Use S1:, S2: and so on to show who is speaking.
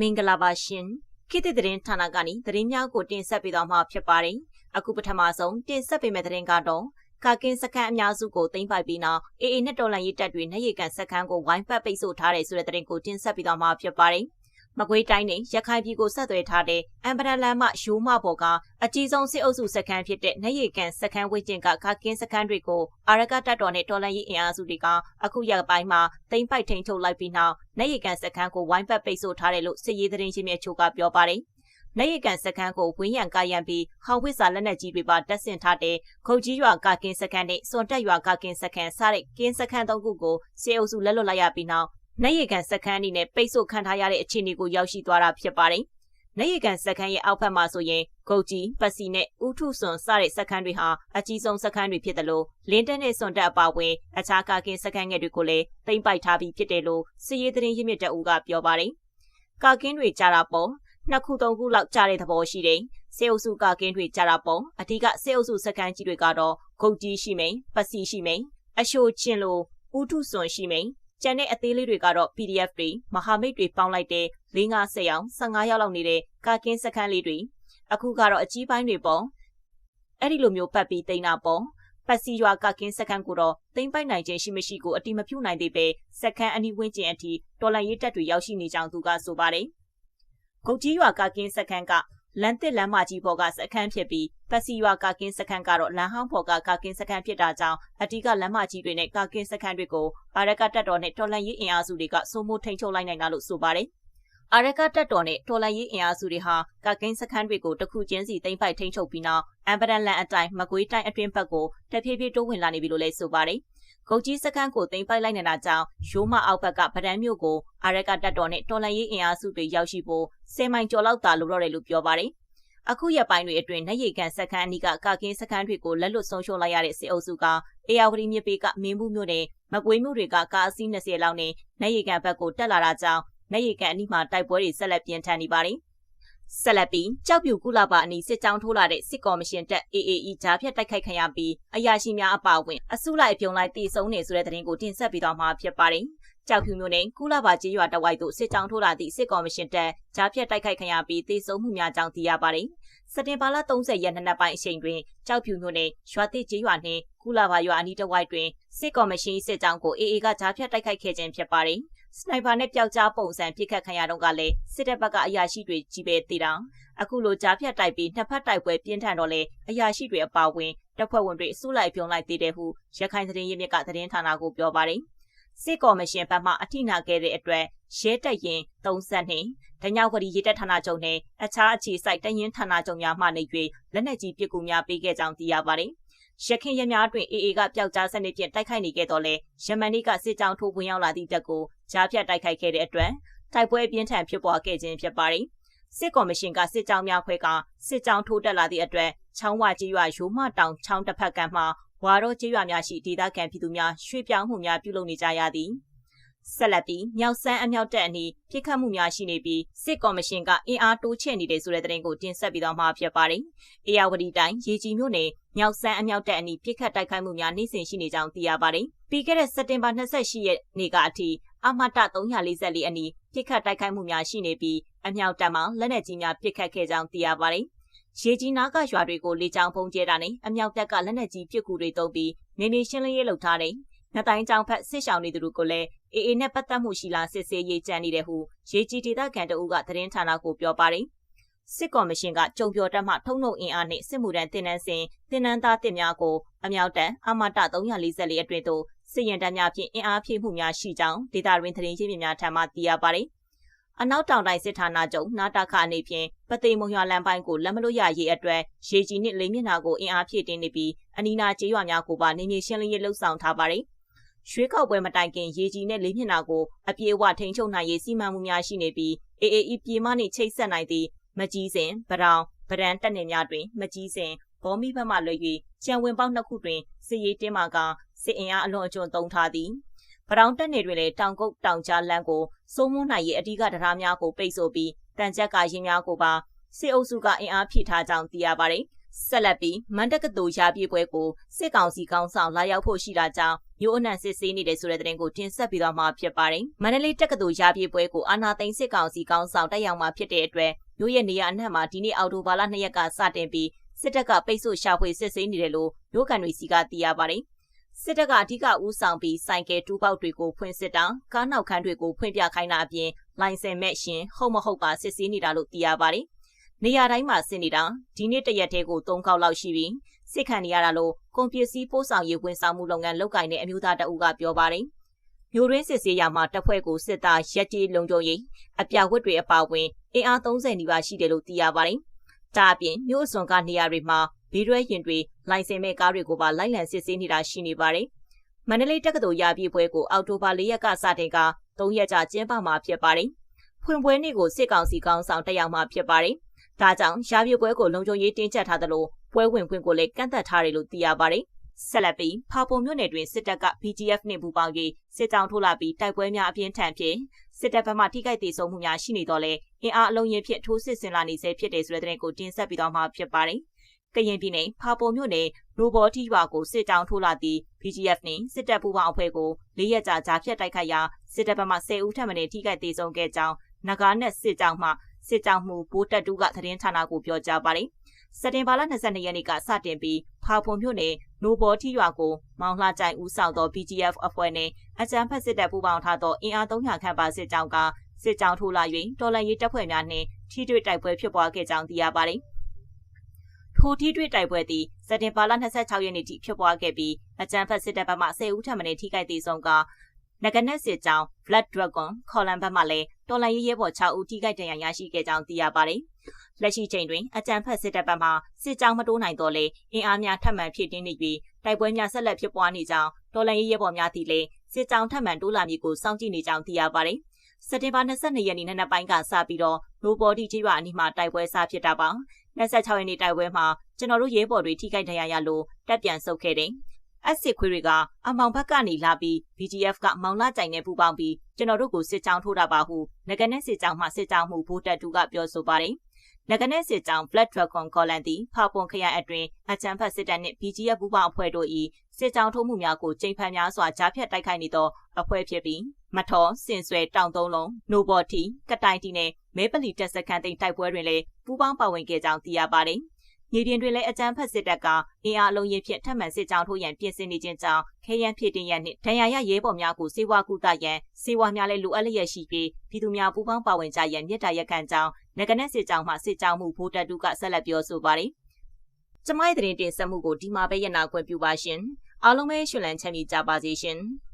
S1: မင်္ဂလာပါရှင်ခေတ်သစ်သတင်းဌာနကနေသတင်းများကိုတင်ဆက်ပေးသွားမှာဖြစ်ပါတယ်အခုပထမဆုံးတင်ဆက်ပေးမယ့်သတင်းကတော့ကာကင်းစခန်းအများစုကိုတင်ပိုက်ပြီးနောက်အေအေနဲ့တော်လန်ရေးတပ်တွေနဲ့ရေကန်စခန်းကိုဝိုင်းပတ်ပိတ်ဆို့ထားတယ်ဆိုတဲ့သတင်းကိုတင်ဆက်ပေးသွားမှာဖြစ်ပါတယ် မကွေးတိုင်းနဲ့ရခိုင်ပြည်ကိုဆက်သွယ်ထားတဲ့အမ်ပရလန်မှရိုးမဘော်ကအကြီးဆုံးစစ်အုပ်စုစခန်းဖြစ်တဲ့နေရီကန်စခန်းဝေကျင်ကခကင်းစခန်းတွေကိုအာရကတပ်တော်နဲ့တော်လန်ရေးအင်အားစုတွေကအခုရက်ပိုင်းမှာတိမ့်ပိုက်ထိန်ချုပ်လိုက်ပြီးနောက်နေရီကန်စခန်းကိုဝိုင်းပတ်ပိတ်ဆို့ထားတယ်လို့စစ်ရေးသတင်းရှင်မြချိုကပြောပါတယ်။နေရီကန်စခန်းကိုဝင်းရံကာရံပြီးဟောင်ဝစ်စာလက်နက်ကြီးတွေပါတပ်ဆင်ထားတဲ့ခုတ်ကြီးရွာကကင်းစခန်းနဲ့စွန်တက်ရွာကကင်းစခန်းစတဲ့ကင်းစခန်းသုံးခုကိုစေအုပ်စုလက်လွတ်လိုက်ရပြီးနောက် နိုင်ရီကန်စခန်းအနေနဲ့ပိတ်ဆို့ခံထားရတဲ့အခြေအနေကိုရောက်ရှိသွားတာဖြစ်ပါတယ်။နိုင်ရီကန်စခန်းရဲ့အောက်ဘက်မှာဆိုရင်ဂုတ်ကြီးပစီနဲ့ဥထုစွန်စတဲ့စခန်းတွေဟာအကြီးဆုံးစခန်းတွေဖြစ်တယ်လို့လင်းတက်နဲ့စွန်တက်အပါအဝင်အခြားကာကင်းစခန်းငယ်တွေကိုလည်းသိမ်းပိုက်ထားပြီးဖြစ်တယ်လို့စစ်ရေးသတင်းရင်းမြစ်တအူကပြောပါတယ်။ကာကင်းတွေကြာတာပေါ့နှစ်ခုသုံးခုလောက်ကြာတဲ့သဘောရှိတယ်။စေအုပ်စုကာကင်းတွေကြာတာပေါ့အဓိကစေအုပ်စုစခန်းကြီးတွေကတော့ဂုတ်ကြီးရှိမိန်ပစီရှိမိန်အရှိုချင်းလိုဥထုစွန်ရှိမိန် ကျန်တဲ့အသေးလေးတွေကတော့ PDF တွေမဟာမိတ်တွေပေါင်းလိုက်တဲ့၄50ရောင်15ရောက်လောက်နေတဲ့ကာကင်းစခန်းလေးတွေအခုကတော့အကြီးပိုင်းတွေပေါ့အဲ့ဒီလိုမျိုးပတ်ပြီးတိန်းတာပေါ့ပတ်စီရွာကကင်းစခန်းကိုတော့သိမ့်ပိုက်နိုင်ခြင်းရှိမရှိကိုအတိမပြုနိုင်သေးပဲစခန်းအနီးဝန်းကျင်အထိတော်လန်ရေးတပ်တွေရောက်ရှိနေကြောင်းသူကဆိုပါတယ်။ဂုတ်ကြီးရွာကကင်းစခန်းက လန်တစ်လမ်းမကြီးပေါ်ကစခန်းဖြစ်ပြီးပတ်စီရွာကကင်းစခန်းကတော့လမ်းဟောင်းပေါ်ကကကင်းစခန်းဖြစ်တာကြောင့်အဓိကလမ်းမကြီးတွေနဲ့ကကင်းစခန်းတွေကိုအာရကတပ်တော်နဲ့တော်လန်ရေးအင်အားစုတွေကစိုးမိုးထိန်ချုပ်လိုက်နိုင်တာလို့ဆိုပါတယ်။အာရကတပ်တော်နဲ့တော်လန်ရေးအင်အားစုတွေဟာကကင်းစခန်းတွေကိုတခုချင်းစီသိမ်းပိုက်ထိန်ချုပ်ပြီးနောက်အမ်ပဒန်လန်အတိုင်းမကွေးတိုင်းအတွင်းဘက်ကိုတဖြည်းဖြည်းတိုးဝင်လာနေပြီလို့လည်းဆိုပါတယ်။ ဂုတ်ကြီးစခန်းကိုသိမ်းပိုက်လိုက်နေတာကြောင့်ရိုးမအောက်ဘက်ကဗဒန်းမြို့ကိုအာရကတပ်တော်နဲ့တော်လန်ရေးအင်အားစုတွေရောက်ရှိဖို့ဆယ်မိုင်ကျော်လောက်သာလိုတော့တယ်လို့ပြောပါတယ်။အခုရက်ပိုင်းတွေအတွင်းနေရီကန်စခန်းအနီးကကာကင်းစခန်းတွေကိုလက်လွတ်ဆုံးရှုံးလိုက်ရတဲ့စစ်အုပ်စုကအေယာဝတီမြစ်ပေကမင်းမှုမြို့နယ်မကွေးမြို့တွေကကားအစီး20လောက်နဲ့နေရီကန်ဘက်ကိုတက်လာတာကြောင့်နေရီကန်အနီးမှာတိုက်ပွဲတွေဆက်လက်ပြင်းထန်နေပါတယ်။ ဆက်လက်ပြီးကြောက်ပြူကုလပါအနီးစစ်ကြောင်းထိုးလာတဲ့စစ်ကော်မရှင်တပ် AAE ဂျားဖြတ်တိုက်ခိုက်ခံရပြီးအရာရှိများအပါအဝင်အစုလိုက်ပြုံလိုက်တည်ဆုံနေဆိုတဲ့သတင်းကိုတင်ဆက်ပေးသွားမှာဖြစ်ပါတယ်။ကြောက်ဖြူမျိုးနဲ့ကုလပါကျေးရွာတဝိုက်တို့စစ်ကြောင်းထိုးလာသည့်စစ်ကော်မရှင်တပ်ဂျားဖြတ်တိုက်ခိုက်ခံရပြီးတည်ဆုံမှုများကြောင့်သိရပါတယ်။စက်တင်ဘာလ30ရက်နေ့နက်ပိုင်းအချိန်တွင်ကြောက်ဖြူမျိုးနဲ့ရွာတိကျေးရွာနှင့်ကုလပါရွာအနီးတဝိုက်တွင်စစ်ကော်မရှင်စစ်ကြောင်းကို AA ကဂျားဖြတ်တိုက်ခိုက်ခဲ့ခြင်းဖြစ်ပါတယ်။ စနိုက်ပါနဲ့ပျောက်ကြားပုံစံပြစ်ခတ်ခံရတော့ကလည်းစစ်တပ်ဘက်ကအရာရှိတွေကြီးပဲတည်တောင်အခုလိုကြားဖြတ်တိုက်ပြီးနှစ်ဖက်တိုက်ပွဲပြင်းထန်တော့လေအရာရှိတွေအပါဝင်တပ်ဖွဲ့ဝင်တွေအစုလိုက်ပြုံလိုက်သေးတယ်ဟုရခိုင်သတင်းရင်းမြစ်ကသတင်းဌာနကိုပြောပါတယ်စစ်ကော်မရှင်ဘက်မှအထိနာခဲ့တဲ့အတွက်ရဲတပ်ရင်30နှင့်ဒညောက်ဝတီရေတပ်ဌာနချုပ်နဲ့အခြားအခြေစိုက်တရင်ဌာနချုပ်များမှနေ၍လက်နက်ကြီးပစ်ကူများပေးခဲ့ကြောင်းသိရပါတယ် ရခင်ရများတွင်အေအေကပျောက်ကြားစနစ်ဖြင့်တိုက်ခိုက်နေခဲ့တော့လေယမန်နေ့ကစစ်ကြောင်းထိုးဝင်ရောက်လာသည့်တပ်ကိုကြားဖြတ်တိုက်ခိုက်ခဲ့တဲ့အတွက်တိုက်ပွဲပြင်းထန်ဖြစ်ပွားခဲ့ခြင်းဖြစ်ပါတယ်စစ်ကော်မရှင်ကစစ်ကြောင်းများခွဲကစစ်ကြောင်းထိုးတက်လာသည့်အတွက်ချောင်းဝကြီးရွာရိုးမတောင်ချောင်းတစ်ဖက်ကမှဝါတော့ကြီးရွာများရှိဒေသခံပြည်သူများရွှေ့ပြောင်းမှုများပြုလုပ်နေကြရသည်။ ဆက်လက်ပြီးမြောက်ဆန်းအမြောက်တက်အနီးပြစ်ခတ်မှုများရှိနေပြီးစစ်ကော်မရှင်ကအင်အားတိုးချဲ့နေတဲ့ဆိုတဲ့သတင်းကိုတင်ဆက်ပြီးတော့မှာဖြစ်ပါတယ်။အေယာဝတီတိုင်းရေကြီးမြို့နယ်မြောက်ဆန်းအမြောက်တက်အနီးပြစ်ခတ်တိုက်ခိုက်မှုများနေ့စဉ်ရှိနေကြောင်းသိရပါတယ်။ပြီးခဲ့တဲ့စက်တင်ဘာ28ရက်နေ့ကအထိအမတ344အနီးပြစ်ခတ်တိုက်ခိုက်မှုများရှိနေပြီးအမြောက်တက်မှာလက်နက်ကြီးများပစ်ခတ်ခဲ့ကြောင်းသိရပါတယ်။ရေကြီးနာကရွာတွေကိုလေကြောင်းပုံကျဲတာနဲ့အမြောက်တက်ကလက်နက်ကြီးပစ်ကူတွေတုံးပြီးနေနေရှင်းလင်းရေးလုပ်ထားတဲ့ နတိုင်းကျောင်းဖက်ဆစ်ဆောင်နေသူတို့ကိုလည်းအေအေနဲ့ပတ်သက်မှုရှိလားစစ်ဆေးရေးကြံနေတယ်ဟုရေကြီးဒေသခံတအုပ်ကသတင်းဌာနကိုပြောပါတယ်စစ်ကော်မရှင်ကကြုံပြောတက်မှထုံနှုတ်အင်အားနှင့်စစ်မှုထမ်းတင်နန်းစဉ်တင်နန်းသားတင်များကိုအမြောက်တန်းအမတ344အတွင်းသို့စစ်ရင်တန်းများဖြင့်အင်အားဖြည့်မှုများရှိကြောင်းဒေတာရင်းသတင်းရင်းမြစ်များထံမှသိရပါတယ်။အနောက်တောင်တိုင်းစစ်ဌာနချုပ်နာတာခအနေဖြင့်ပသိမ်မုံရွာလမ်းပိုင်းကိုလက်မလို့ရရေးအတွက်ရေကြီးနှင့်လိမ့်မျက်နှာကိုအင်အားဖြည့်တင်းနေပြီးအနီးနာကျေးရွာများကိုပါနေမြေရှင်းလင်းရေးလှုပ်ဆောင်ထားပါတယ်။ ရွှေကောက်ပွဲမတိုင်ခင်ရေကြီးနဲ့လေးမျက်နှာကိုအပြေအဝထိန်းချုပ်နိုင်ရေးစီမံမှုများရှိနေပြီး AAE ပြေမနှင့်ချိတ်ဆက်နိုင်သည့်မကြီးစဉ်ဗရောင်ဗရန်တက်နေများတွင်မကြီးစဉ်ဘောမီဘက်မှလွှဲ၍ကြံဝင်ပေါက်နှစ်ခုတွင်စစ်ရေးတင်းမာကစစ်အင်အားအလွန်အကျွံသုံးထားသည်ဗရောင်တက်နေတွင်လည်းတောင်ကုတ်တောင်ကြားလမ်းကိုစိုးမိုးနိုင်ရေးအဓိကတရားများကိုပိတ်ဆို့ပြီးတန်ကြက်ကရင်များကိုပါစစ်အုပ်စုကအင်အားဖြည့်ထားကြောင်းသိရပါတယ် ဆက်လက်ပြီးမန္တကတူရာပြည့်ပွဲကိုစစ်ကောင်စီကောင်းဆောင်လာရောက်ဖို့ရှိတာကြောင့်မျိုးအနှံစစ်ဆေးနေတဲ့ဆိုတဲ့သတင်းကိုတင်ဆက်ပြီးတော့မှဖြစ်ပါတယ်။မန္တလေးတက္ကသိုလ်ရာပြည့်ပွဲကိုအာနာသိန်းစစ်ကောင်စီကောင်းဆောင်တက်ရောက်မှာဖြစ်တဲ့အတွက်မျိုးရဲ့နေရာအနှံ့မှာဒီနေ့အော်တိုဘာလ2ရက်ကစတင်ပြီးစစ်တပ်ကပိတ်ဆို့ရှာဖွေစစ်ဆေးနေတယ်လို့မျိုးကန်တွေစီကသိရပါတယ်။စစ်တပ်ကအဓိကဦးဆောင်ပြီးစိုင်ကယ်တူးပေါက်တွေကိုဖွင့်စစ်တာကားနောက်ခန်းတွေကိုဖွင့်ပြခိုင်းတာအပြင်လိုင်စင်မဲ့ရှင်ဟုတ်မဟုတ်ပါစစ်ဆေးနေတာလို့သိရပါတယ်။ နေရာတိုင်းမှာစစ်နေတာဒီနေ့တရက်တည်းကို၃ခေါက်လောက်ရှိပြီးစစ်ခံနေရတာလို့ကွန်ပျူတာပို့ဆောင်ရေးဝန်ဆောင်မှုလုပ်ငန်းလုပ်ကိုင်တဲ့အမျိုးသားတအူးကပြောပါတယ်။မျိုးရင်းစစ်ဆေးရမှာတပ်ဖွဲ့ကိုစစ်သားရက်ကြီးလုံခြုံရေးအပြဝတ်တွေအပါအဝင်အင်အား30နီးပါးရှိတယ်လို့သိရပါတယ်။ဒါအပြင်မြို့အစွန်ကနေရာတွေမှာဘီရွဲရင်တွေလိုင်စင်မဲ့ကားတွေကိုပါလိုက်လံစစ်ဆေးနေတာရှိနေပါတယ်။မန္တလေးတက္ကသိုလ်ရာပြည့်ပွဲကိုအောက်တိုဘာ၄ရက်ကစတင်က၃ရက်ကြာကျင်းပမှာဖြစ်ပါတယ်။ဖွင့်ပွဲနေ့ကိုစစ်ကောင်စီကောင်းဆောင်တက်ရောက်မှာဖြစ်ပါတယ်။ ဒါကြောင့်ရာပြည့်ပွဲကိုလုံခြုံရေးတင်းကျပ်ထားသလိုပွဲဝင်ခွင့်ကိုလည်းကန့်သတ်ထားတယ်လို့သိရပါတယ်။ဆက်လက်ပြီးဖာပုံမြို့နယ်တွင်စစ်တပ်က BGF နှင့်ပူးပေါင်း၍စစ်တောင်းထိုးလာပြီးတိုက်ပွဲများအပြင်းထန်ဖြင့်စစ်တပ်ဘက်မှထိခိုက်ဒေဆုံးမှုများရှိနေတော့လဲအင်အားအလုံးရင်ဖြင့်ထိုးစစ်ဆင်လာနေဆဲဖြစ်တယ်ဆိုတဲ့သတင်းကိုတင်ဆက်ပြီးတော့မှဖြစ်ပါတယ်။ကရင်ပြည်နယ်ဖာပုံမြို့နယ်နိုဘော်တီရွာကိုစစ်တောင်းထိုးလာသည့် BGF နှင့်စစ်တပ်ပူးပေါင်းအဖွဲ့ကို၄ရက်ကြာကြာဖြတ်တိုက်ခိုက်ရာစစ်တပ်ဘက်မှ10ဦးထပ်မံထိခိုက်ဒေဆုံးခဲ့ကြောင်းနဂါနဲ့စစ်ကြောင်းမှ စစ်ကြောင်းမှုဘိုးတက်တူးကသတင်းဌာနကိုပြောကြားပါတယ်။စက်တင်ဘာလ22ရက်နေ့ကစတင်ပြီးဖာဖွန်မြို့နယ်နိုဘော်ထီရွာကိုမောင်လှကြိုင်ဦးဆောင်သော BGF အဖွဲ့နဲ့အကြံဖက်စစ်တပ်ပူးပေါင်းထားသောအင်အား300ခန့်ပါစစ်ကြောင်းကစစ်ကြောင်းထိုးလာ၍တော်လန်ရေးတပ်ဖွဲ့များနှင့်ထိတွေ့တိုက်ပွဲဖြစ်ပွားခဲ့ကြောင်းသိရပါတယ်။ထိုထိတွေ့တိုက်ပွဲသည်စက်တင်ဘာလ26ရက်နေ့ထိဖြစ်ပွားခဲ့ပြီးအကြံဖက်စစ်တပ်ဘက်မှ10ဦးထပ်မံထိခိုက်သေးဆုံးက နဂနက်စစ်ကြောင်း Blood Dragon ခေါ်လန်ဘက်မှလည်းတော်လိုင်းရဲဘော်6ဦးထိခိုက်ဒဏ်ရာရရှိခဲ့ကြောင်းသိရပါတယ်။လက်ရှိချိန်တွင်အကြံဖက်စစ်တပ်ဘက်မှစစ်ကြောင်းမတိုးနိုင်တော့လေအင်အားများထပ်မံဖြစ်တင်းနေပြီးတိုက်ပွဲများဆက်လက်ဖြစ်ပွားနေကြောင်းတော်လိုင်းရဲဘော်များသည်လည်းစစ်ကြောင်းထပ်မံတိုးလာမည်ကိုစောင့်ကြည့်နေကြောင်းသိရပါတယ်။စက်တင်ဘာ22ရက်နေ့နံနက်ပိုင်းကစပြီးတော့နိုဘော်ဒီကြီးရွာအနီးမှာတိုက်ပွဲစဖြစ်တာပါ။26ရက်နေ့တိုက်ပွဲမှာကျွန်တော်တို့ရဲဘော်တွေထိခိုက်ဒဏ်ရာရလို့တက်ပြန်ဆုတ်ခဲ့တယ်။ အက်စစ်ခွေးတွေက အမောင်ဘက်ကနေလာပြီး BGF ကမောင်လာကြိုင်နဲ့ပူပေါင်းပြီးကျွန်တော်တို့ကိုစစ်ကြောင်းထိုးတာပါဟုငကနဲ့စစ်ကြောင်းမှစစ်ကြောင်းမှုဘိုးတက်တူကပြောဆိုပါတယ်။ငကနဲ့စစ်ကြောင်း Black Dragon ခေါ်လန်သည်ဖာပွန်ခရိုင်အတွင်းအချမ်းဖတ်စစ်တပ်နှင့် BGF ပူပေါင်းအဖွဲ့တို့၏စစ်ကြောင်းထိုးမှုများကိုချိန်ဖန်များစွာကြားဖြတ်တိုက်ခိုက်နေသောအဖွဲ့ဖြစ်ပြီးမထော်စင်ဆွဲတောင်သုံးလုံးနိုဘော်တီကတိုင်တီနဲ့မဲပလီတက်စကန်တိန်တိုက်ပွဲတွင်လည်းပူးပေါင်းပါဝင်ခဲ့ကြောင်းသိရပါတယ်။ မြေပြင်တွင်လည်းအကြမ်းဖက်စစ်တပ်ကအင်အားအလုံးရင်ဖြင့်ထပ်မံစစ်ကြောင်းထိုးရန်ပြင်ဆင်နေခြင်းကြောင့်ခဲယမ်းဖြစ်တင်ရန်နှင့်ဒဏ်ရာရရဲဘော်များကိုစေဝါကုသရန်စေဝါများလည်းလိုအပ်လျက်ရှိပြီးပြည်သူများပူးပေါင်းပါဝင်ကြရန်မြစ်တာရက်ခံကြောင်းငကနက်စစ်ကြောင်းမှစစ်ကြောင်းမှုဘိုးတက်တူကဆက်လက်ပြောဆိုပါတယ်။ကျမရဲ့သတင်းတင်ဆက်မှုကိုဒီမှာပဲရနာခွင့်ပြုပါရှင်။အားလုံးပဲရှင်လန်းချမ်းမြေကြပါစေရှင်။